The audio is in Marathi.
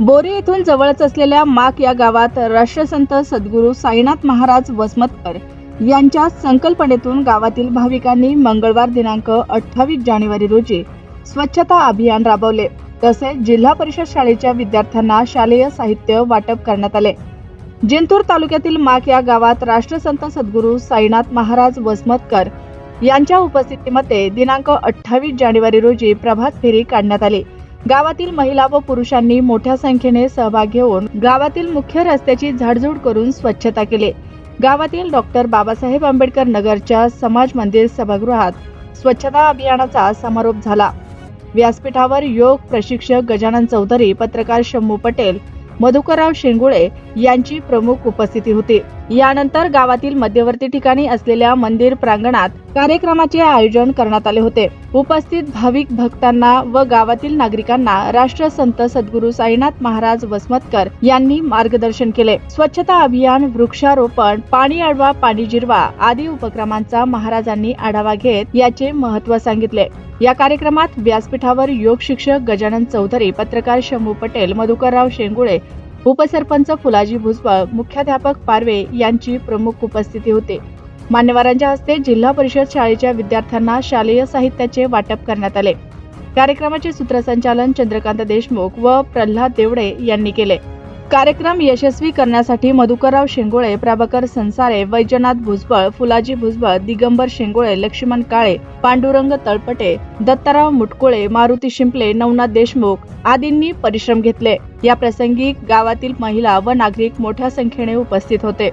बोरी येथून जवळच असलेल्या माक या गावात राष्ट्रसंत सद्गुरू साईनाथ महाराज वसमतकर यांच्या संकल्पनेतून गावातील भाविकांनी मंगळवार दिनांक अठ्ठावीस जानेवारी रोजी स्वच्छता अभियान राबवले. तसेच जिल्हा परिषद शाळेच्या विद्यार्थ्यांना शालेय साहित्य वाटप करण्यात आले. जिंतूर तालुक्यातील माक या गावात राष्ट्रसंत सद्गुरू साईनाथ महाराज वसमतकर यांच्या उपस्थितीमध्ये दिनांक अठ्ठावीस जानेवारी रोजी प्रभात फेरी काढण्यात आली. गावातील महिला व पुरुषांनी मोठ्या संख्येने सहभाग घेऊन गावातील मुख्य रस्त्याची झाडझूड करून स्वच्छता केली. गावातील डॉक्टर बाबासाहेब आंबेडकर नगरच्या समाज मंदिर सभागृहात स्वच्छता अभियानाचा समारोप झाला. व्यासपीठावर योग प्रशिक्षक गजानन चौधरी पत्रकार शंभू पटेल मधुकरराव शेंगुळे यांची प्रमुख उपस्थिती होती. यानंतर गावातील मध्यवर्ती ठिकाणी असलेल्या मंदिर प्रांगणात कार्यक्रमाचे आयोजन करण्यात आले होते. उपस्थित भाविक भक्तांना व गावातील नागरिकांना राष्ट्रसंत सद्गुरू साईनाथ महाराज वसमतकर यांनी मार्गदर्शन केले. स्वच्छता अभियान वृक्षारोपण पाणी अडवा पाणी जिरवा आदी उपक्रमांचा महाराजांनी आढावा घेत याचे महत्त्व सांगितले. या कार्यक्रमात व्यासपीठावर योग शिक्षक गजानन चौधरी पत्रकार शंभू पटेल मधुकरराव शेंगुळे उपसरपंच फुलाजी भुजबळ मुख्याध्यापक पारवे यांची प्रमुख उपस्थिती होते. मान्यवरांच्या हस्ते जिल्हा परिषद शाळेच्या विद्यार्थ्यांना शालेय साहित्याचे वाटप करण्यात आले. कार्यक्रमाचे सूत्रसंचालन चंद्रकांत देशमुख व प्रल्हाद देवडे यांनी केले. कार्यक्रम यशस्वी करण्यासाठी मधुकरराव शेंगोळे प्रभाकर संसारे वैजनाथ भुजबळ फुलाजी भुजबळ दिगंबर शेंगोळे लक्ष्मण काळे पांडुरंग तळपटे दत्ताराव मुटकुळे मारुती शिंपले नवनाथ देशमुख आदींनी परिश्रम घेतले. या प्रसंगी गावातील महिला व नागरिक मोठ्या संख्येने उपस्थित होते.